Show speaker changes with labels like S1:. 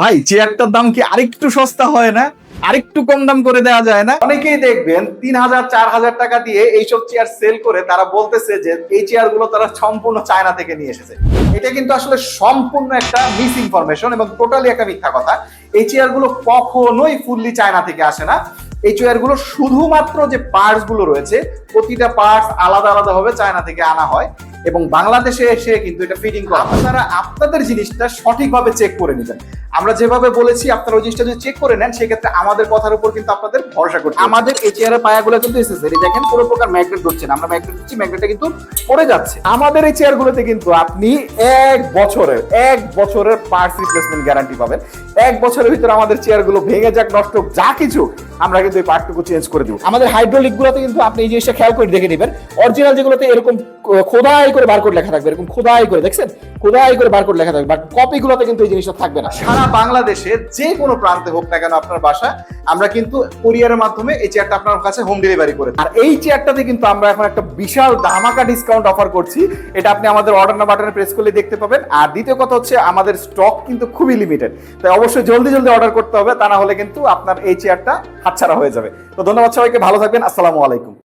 S1: ভাই চেয়ারটার দাম কি আরেকটু সস্তা হয় না? আরেকটু কম দাম করে দেওয়া যায় না? অনেকেই দেখবেন তিন হাজার চার হাজার টাকা দিয়ে এইসব চেয়ার সেল করে তারা বলতেছে যে, এই চেয়ারগুলো তারা সম্পূর্ণ চায়না থেকে নিয়ে এসেছে। এটা কিন্তু আসলে সম্পূর্ণ একটা মিস ইনফরমেশন এবং টোটালি একটা মিথ্যা কথা। এই চেয়ারগুলো কখনোই ফুললি চায়না থেকে আসে না। এই চেয়ারগুলো শুধুমাত্র যে পার্টসগুলো রয়েছে, প্রতিটা পার্টস আলাদা আলাদা ভাবে চায়না থেকে আনা হয়। এবং বাংলাদেশে এসে কিন্তু এটা ফিটিং করা। আপনারা আপনাদের জিনিসটা সঠিকভাবে চেক করে নেবেন। আমরা যেভাবে বলেছি, আপনারা ওই জিনিসটা যদি চেক করে নেন, সেক্ষেত্রে আমাদের কথার উপর কিন্তু আপনাদের ভরসা করতে
S2: আমাদের এই চেয়ারের পায়াগুলো কিন্তু এসেসরি দেখেন কোনো প্রকার ম্যাগনেট ধরছে আমরা ম্যাগনেট দিচ্ছি ম্যাগনেটটা কিন্তু পড়ে যাচ্ছে।
S1: আমাদের এই চেয়ারগুলোতে কিন্তু আপনি এক বছরের এক বছরের পার্টস রিপ্লেসমেন্ট গ্যারান্টি পাবেন। এক বছরের ভিতরে আমাদের চেয়ারগুলো ভেঙে যাক, নষ্ট যা কিছু, আমরা কিন্তু এই পার্টটুকু চেঞ্জ করে দিব।
S2: আমাদের হাইড্রোলিক গুলোতে কিন্তু আপনি এই জিনিসটা খেয়াল করে দেখে নেবেন। অরিজিনাল যেগুলোতে এরকম খোদাই করে বার বারকোড লেখা থাকবে, এরকম খোদাই করে, দেখছেন? খোদাই করে বারকোড লেখা থাকবে বাট কপি গুলোতে কিন্তু এই জিনিসটা থাকবে না।
S1: সারা বাংলাদেশে যে কোনো প্রান্তে হোক না কেন আপনার বাসা আমরা কিন্তু কুরিয়ারের মাধ্যমে এই চেয়ারটা আপনার কাছে হোম ডেলিভারি করে আর এই চেয়ারটাতে কিন্তু আমরা এখন একটা বিশাল ধামাকা ডিসকাউন্ট অফার করছি এটা আপনি আমাদের অর্ডার না বাটনে প্রেস করলে দেখতে পাবেন। আর দ্বিতীয় কথা হচ্ছে আমাদের স্টক কিন্তু খুবই লিমিটেড তাই অবশ্যই জলদি জলদি অর্ডার করতে হবে তা না হলে কিন্তু আপনার এই চেয়ারটা হাতছাড়া হয়ে যাবে। তো ধন্যবাদ সবাইকে ভালো থাকবেন আসসালামু আলাইকুম।